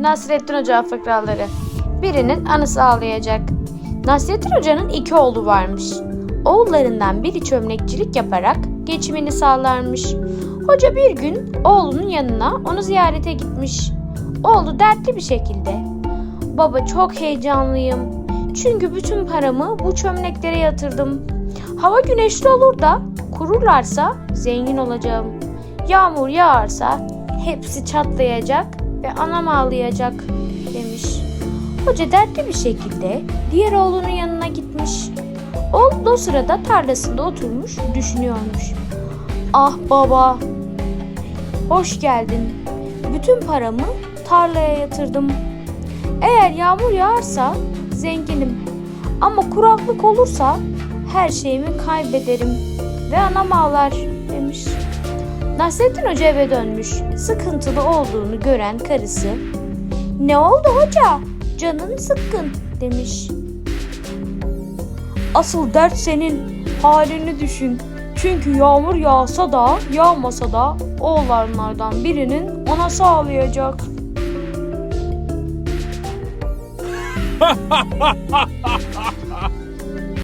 Nasrettin Hoca fıkraları. Birinin anısı ağlayacak. Nasrettin Hoca'nın iki oğlu varmış. Oğullarından biri çömlekçilik yaparak geçimini sağlarmış. Hoca bir gün oğlunun yanına onu ziyarete gitmiş. Oğlu dertli bir şekilde. Baba çok heyecanlıyım. Çünkü bütün paramı bu çömleklere yatırdım. Hava güneşli olur da kururlarsa zengin olacağım. Yağmur yağarsa hepsi çatlayacak ve anam ağlayacak demiş. Hoca dertli bir şekilde diğer oğlunun yanına gitmiş. Oğlu da o sırada tarlasında oturmuş düşünüyormuş. Ah baba, hoş geldin. Bütün paramı tarlaya yatırdım. Eğer yağmur yağarsa zenginim. Ama kuraklık olursa her şeyimi kaybederim ve anam ağlar demiş. Nasrettin Hoca eve dönmüş. Sıkıntılı olduğunu gören karısı ne oldu hoca? Canın sıkkın demiş. Asıl dert senin halini düşün. Çünkü yağmur yağsa da yağmasa da oğlanlardan birinin ona sağlayacak.